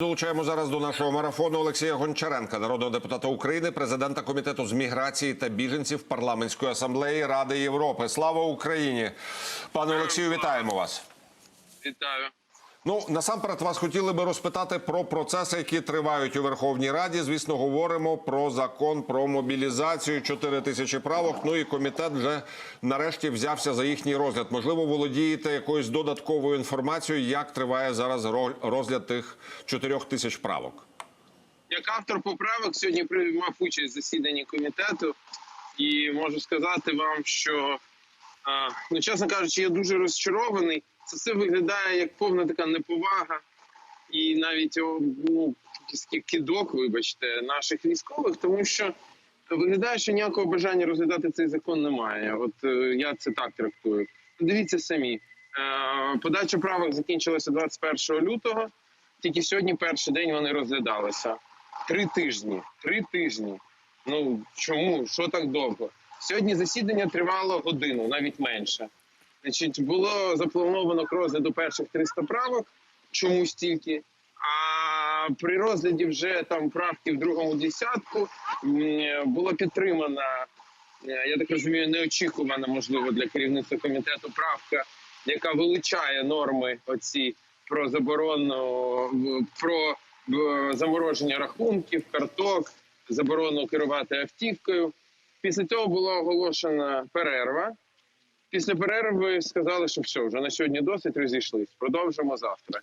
Долучаємо зараз до нашого марафону Олексія Гончаренка, народного депутата України, президента комітету з міграції та біженців парламентської асамблеї Ради Європи. Слава Україні, пане Олексію, вітаємо вас. Вітаю. Ну насамперед вас хотіли би розпитати про процеси, які тривають у Верховній Раді. Звісно, говоримо про закон про мобілізацію 4 тисячі правок. Ну і комітет вже нарешті взявся за їхній розгляд. Можливо, володієте якоюсь додатковою інформацією, як триває зараз ро- розгляд тих 4 тисяч правок. Як автор поправок сьогодні приймав участь в засіданні комітету, і можу сказати вам, що ну, чесно кажучи, я дуже розчарований. Це все виглядає як повна така неповага, і навіть ну, кидок, вибачте, наших військових, тому що виглядає, що ніякого бажання розглядати цей закон немає. От е, я це так трактую. Дивіться самі. Е, подача правок закінчилася 21 лютого. Тільки сьогодні перший день вони розглядалися. Три тижні. Три тижні. Ну чому? Що так довго? Сьогодні засідання тривало годину, навіть менше. Значить, було заплановано к розгляду перших 300 правок, чомусь тільки. А при розгляді вже там правки в другому десятку м, було підтримана, е, я так розумію, неочікувана, можливо, для керівництва комітету правка, яка вилучає норми оці про заборону про замороження рахунків, карток, заборону керувати автівкою. Після цього була оголошена перерва. Після перерви сказали, що все, вже на сьогодні досить розійшлись. Продовжимо завтра.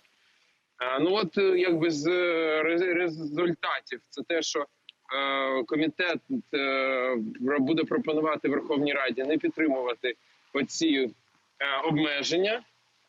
А, ну от е, якби з е, результатів, це те, що е, комітет е, буде пропонувати Верховній Раді не підтримувати оці е, обмеження.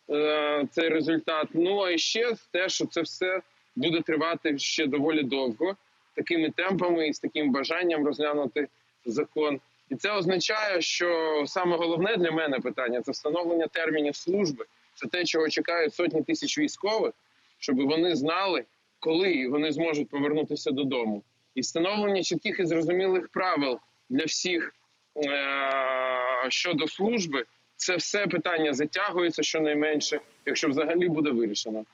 Е, цей результат. Ну а ще те, що це все буде тривати ще доволі довго, такими темпами і з таким бажанням розглянути закон. І це означає, що саме головне для мене питання це встановлення термінів служби. Це те, чого чекають сотні тисяч військових, щоб вони знали, коли вони зможуть повернутися додому. І встановлення чітких і зрозумілих правил для всіх е- щодо служби. Це все питання затягується щонайменше, якщо взагалі буде вирішено.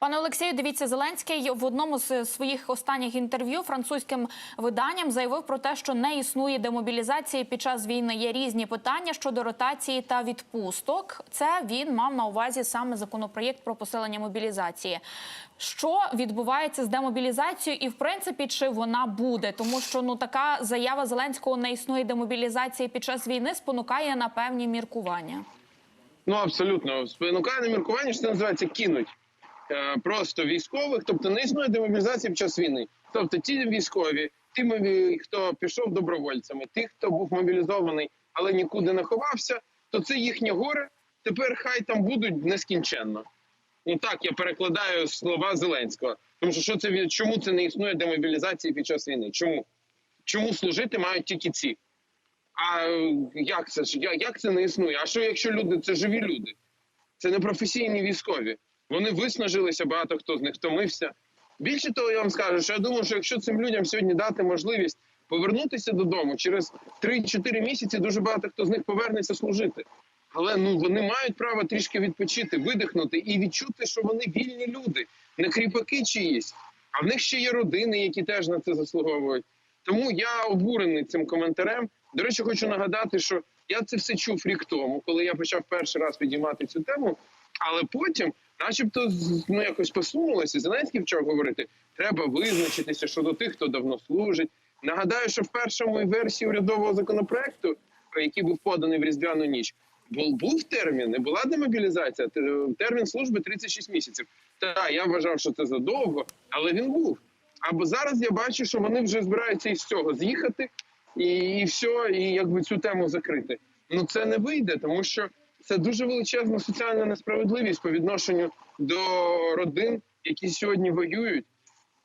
Пане Олексію, дивіться, Зеленський в одному з своїх останніх інтерв'ю французьким виданням заявив про те, що не існує демобілізації під час війни. Є різні питання щодо ротації та відпусток. Це він мав на увазі саме законопроєкт про посилення мобілізації. Що відбувається з демобілізацією, і в принципі, чи вона буде, тому що ну така заява Зеленського не існує демобілізації під час війни спонукає на певні міркування. Ну абсолютно спонукає на міркування, що це називається кинуть просто військових, тобто не існує демобілізації під час війни. Тобто ті військові, ті хто пішов добровольцями, ті, хто був мобілізований, але нікуди не ховався, то це їхнє горе. Тепер хай там будуть нескінченно. Ну так я перекладаю слова Зеленського. Тому що що це чому це не існує демобілізації під час війни? Чому? Чому служити мають тільки ці? А е, як це? Як це не існує? А що якщо люди це живі люди? Це не професійні військові. Вони виснажилися, багато хто з них втомився. Більше того, я вам скажу, що я думаю, що якщо цим людям сьогодні дати можливість повернутися додому через 3-4 місяці, дуже багато хто з них повернеться служити. Але ну вони мають право трішки відпочити, видихнути і відчути, що вони вільні люди, не кріпаки чиїсь. А в них ще є родини, які теж на це заслуговують. Тому я обурений цим коментарем. До речі, хочу нагадати, що я це все чув рік тому, коли я почав перший раз підіймати цю тему. Але потім, начебто, ну якось посунулося. Зеленський почав говорити: треба визначитися щодо тих, хто давно служить. Нагадаю, що в першому версії урядового законопроекту, який був поданий в різдвяну ніч, був термін, не була демобілізація. Термін служби 36 місяців. Та я вважав, що це задовго, але він був. Або зараз я бачу, що вони вже збираються із цього з'їхати і, і все, і якби цю тему закрити. Ну це не вийде, тому що це дуже величезна соціальна несправедливість по відношенню до родин, які сьогодні воюють.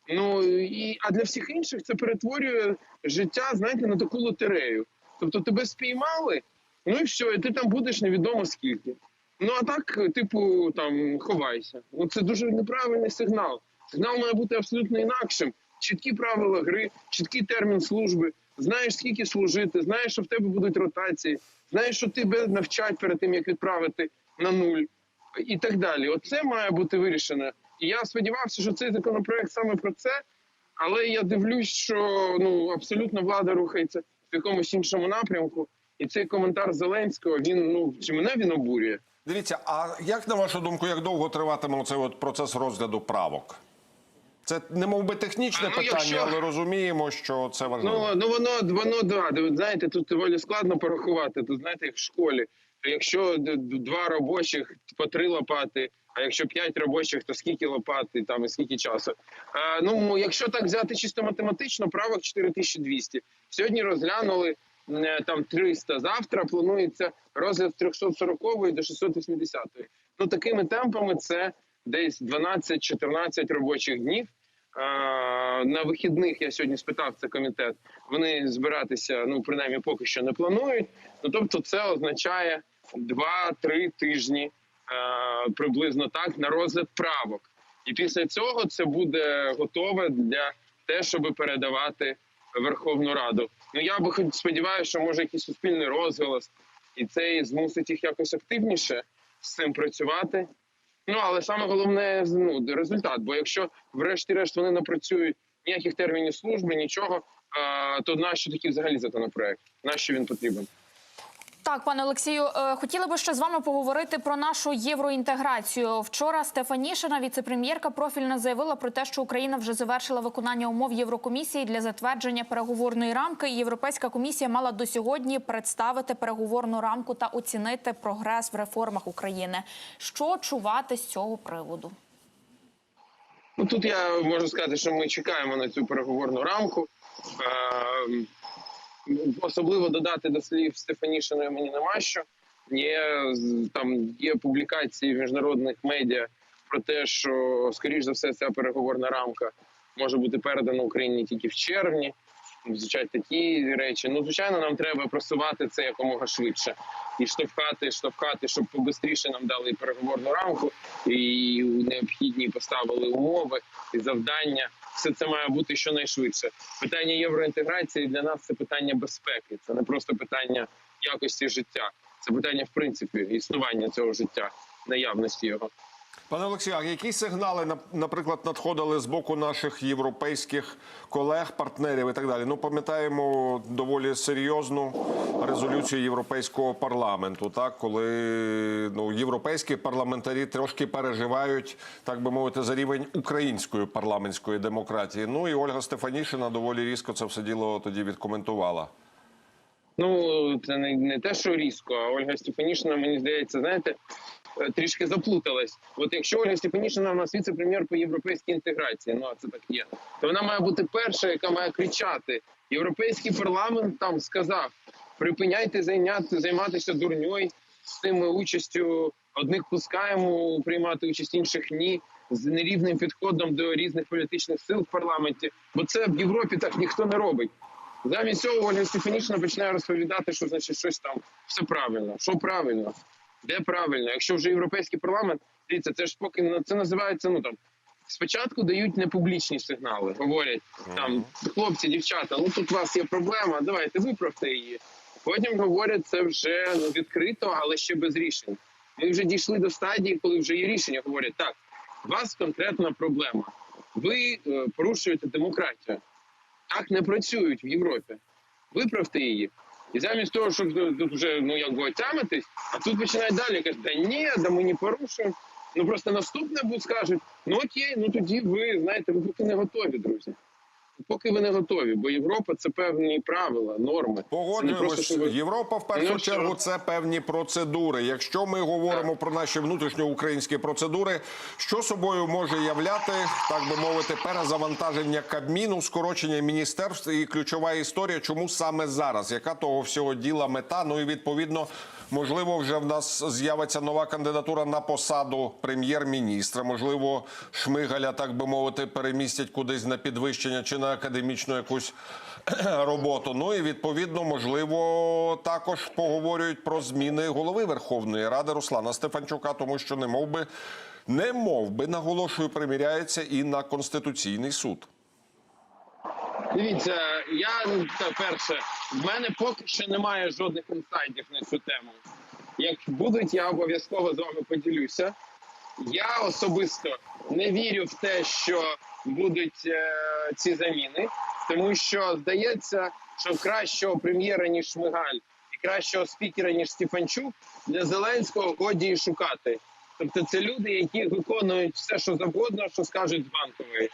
Ну і а для всіх інших це перетворює життя, знаєте, на таку лотерею. Тобто тебе спіймали, ну і все, і ти там будеш невідомо скільки. Ну а так, типу, там ховайся. Ну це дуже неправильний сигнал. Сигнал має бути абсолютно інакшим. Чіткі правила гри, чіткий термін служби. Знаєш, скільки служити, знаєш, що в тебе будуть ротації, знаєш, що тебе навчать перед тим, як відправити на нуль, і так далі. Оце має бути вирішено. І я сподівався, що цей законопроект саме про це. Але я дивлюсь, що ну абсолютно влада рухається в якомусь іншому напрямку. І цей коментар Зеленського він ну чи мене він обурює. Дивіться, а як на вашу думку, як довго триватиме цей от процес розгляду правок? Це не мов би технічне А, ну, питання, якщо- але розуміємо, що це важливо. Ну, ну воно воно да. Знаєте, тут доволі складно порахувати. Тут знаєте, як в школі. Якщо два робочих по три лопати, а якщо п'ять робочих, то скільки лопат і там і скільки часу? А, ну якщо так взяти чисто математично, правок 4200. Сьогодні розглянули е, там 300. Завтра планується розгляд з 340 до 680. Ну такими темпами це десь 12-14 робочих днів. На вихідних я сьогодні спитав це комітет. Вони збиратися, ну принаймні поки що не планують. Ну тобто, це означає 2-3 тижні приблизно так на розгляд правок. І після цього це буде готове для те, щоб передавати Верховну Раду. Ну я би хоч сподіваюся, що може якийсь суспільний розголос, і це змусить їх якось активніше з цим працювати. Ну але саме головне ну, результат. Бо якщо врешті-решт вони не працюють ніяких термінів служби, нічого, а, то нащо такий взагалі законопроект? Нащо він потрібен? Так, пане Олексію, е, хотіли би ще з вами поговорити про нашу євроінтеграцію. Вчора Стефанішина, віцепрем'єрка, профільно заявила про те, що Україна вже завершила виконання умов Єврокомісії для затвердження переговорної рамки. Європейська комісія мала до сьогодні представити переговорну рамку та оцінити прогрес в реформах України. Що чувати з цього приводу? Ну тут я можу сказати, що ми чекаємо на цю переговорну рамку. Особливо додати до слів Стефанішиної мені нема що. Є там є публікації в міжнародних медіа про те, що скоріш за все ця переговорна рамка може бути передана Україні тільки в червні. Звичайно, такі речі. Ну, звичайно, нам треба просувати це якомога швидше і штовхати, штовхати, щоб побистріше нам дали переговорну рамку і необхідні поставили умови і завдання. Все це має бути щонайшвидше. Питання євроінтеграції для нас це питання безпеки. Це не просто питання якості життя. Це питання в принципі існування цього життя, наявності його. Пане Олексію, а які сигнали, нап- наприклад, надходили з боку наших європейських колег, партнерів і так далі? Ну, пам'ятаємо доволі серйозну резолюцію Європейського парламенту, так коли ну європейські парламентарі трошки переживають, так би мовити, за рівень української парламентської демократії. Ну і Ольга Стефанішина доволі різко це все діло тоді відкоментувала. Ну це не, не те, що різко, а Ольга Стефанішина, мені здається, знаєте, е, трішки заплуталась. От якщо Ольга Стефанішина у нас віце-прем'єр по європейській інтеграції, ну а це так є, то вона має бути перша, яка має кричати. Європейський парламент там сказав: припиняйте зайняти, займатися дурньою з цими участю. Одних пускаємо приймати участь, інших ні. З нерівним підходом до різних політичних сил в парламенті, бо це в Європі так ніхто не робить. Замість цього Ольга Стефанішина починає розповідати, що значить щось там все правильно. Що правильно? Де правильно? Якщо вже європейський парламент, дивіться, це ж поки це називається. Ну там спочатку дають непублічні сигнали, говорять там хлопці, дівчата, ну тут у вас є проблема, давайте виправте її. Потім говорять це вже ну, відкрито, але ще без рішень. Ми вже дійшли до стадії, коли вже є рішення. Говорять, так, у вас конкретна проблема. Ви е, порушуєте демократію так не працюють в Європі. Виправте її. І замість того, щоб тут вже ну як би отямитись, а тут починають далі кажуть, да ні, да ми не порушуємо. Ну просто наступне будуть скажуть, ну окей, ну тоді ви знаєте, ви поки не готові, друзі. Поки ви не готові, бо Європа це певні правила, норми. Погоджуємось. ви- Європа в першу Ну, що? чергу це певні процедури. Якщо ми говоримо про наші внутрішньоукраїнські процедури, що собою може являти, так би мовити, перезавантаження Кабміну, скорочення міністерств і ключова історія, чому саме зараз? Яка того всього діла мета? Ну і відповідно. Можливо, вже в нас з'явиться нова кандидатура на посаду прем'єр-міністра. Можливо, Шмигаля, так би мовити, перемістять кудись на підвищення чи на академічну якусь роботу. Ну і відповідно, можливо, також поговорюють про зміни голови Верховної Ради Руслана Стефанчука, тому що не мов би, не мов би, наголошую, приміряється і на конституційний суд. Дивіться, я ну, перше, в мене поки що немає жодних інсайдів на цю тему. Як будуть, я обов'язково з вами поділюся. Я особисто не вірю в те, що будуть е, ці заміни, тому що здається, що кращого прем'єра ніж Шмигаль і кращого спікера ніж Стефанчук для Зеленського годі і шукати. Тобто, це люди, які виконують все, що завгодно, що скажуть з банкової.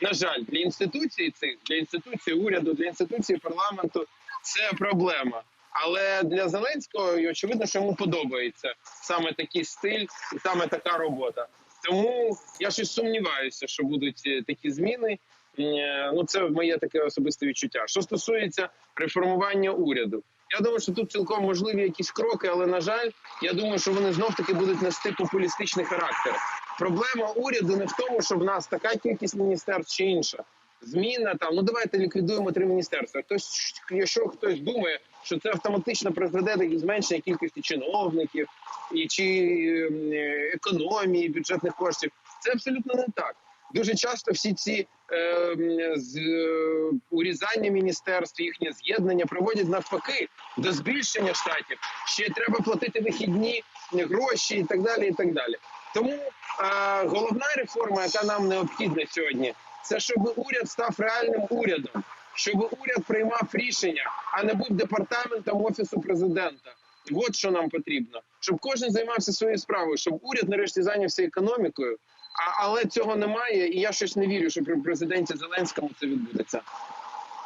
На жаль, для інституцій цих, для інституції уряду, для інституції парламенту це проблема. Але для Зеленського очевидно, що йому подобається саме такий стиль і саме така робота. Тому я щось сумніваюся, що будуть е, такі зміни. Е, Ну, це моє таке особисте відчуття. Що стосується реформування уряду, я думаю, що тут цілком можливі якісь кроки, але на жаль, я думаю, що вони знов таки будуть нести популістичний характер. Проблема уряду не в тому, що в нас така кількість міністерств чи інша. Зміна там, ну давайте ліквідуємо три міністерства. Хтось, якщо хтось думає, що це автоматично призведе до зменшення кількості чиновників і чи ем, економії бюджетних коштів, це абсолютно не так. Дуже часто всі ці е, з, е, урізання міністерств, їхнє з'єднання приводять навпаки до збільшення штатів. Ще треба платити вихідні гроші і так далі. І так далі. Тому е, головна реформа, яка нам необхідна сьогодні, це щоб уряд став реальним урядом, щоб уряд приймав рішення, а не був департаментом офісу президента. От що нам потрібно, щоб кожен займався своєю справою, щоб уряд нарешті зайнявся економікою. А, але цього немає, і я щось не вірю, що при президенті Зеленському це відбудеться.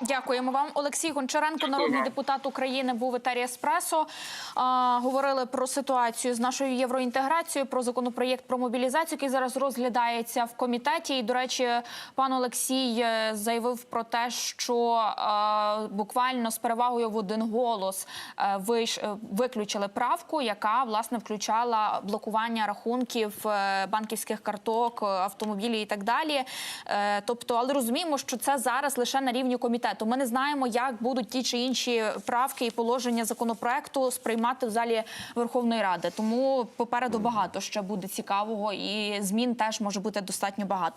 Дякуємо вам. Олексій Гончаренко, народний депутат України, був етері Еспресо. Говорили про ситуацію з нашою євроінтеграцією, про законопроєкт про мобілізацію, який зараз розглядається в комітеті. І, до речі, пан Олексій е, заявив про те, що е, буквально з перевагою в один голос е, виш, е, виключили правку, яка власне включала блокування рахунків банківських карток, автомобілів і так далі. Е, тобто, але розуміємо, що це зараз лише на рівні комітету. Ми не знаємо, як будуть ті чи інші правки і положення законопроекту сприймати в залі Верховної Ради. Тому попереду багато ще буде цікавого, і змін теж може бути достатньо багато.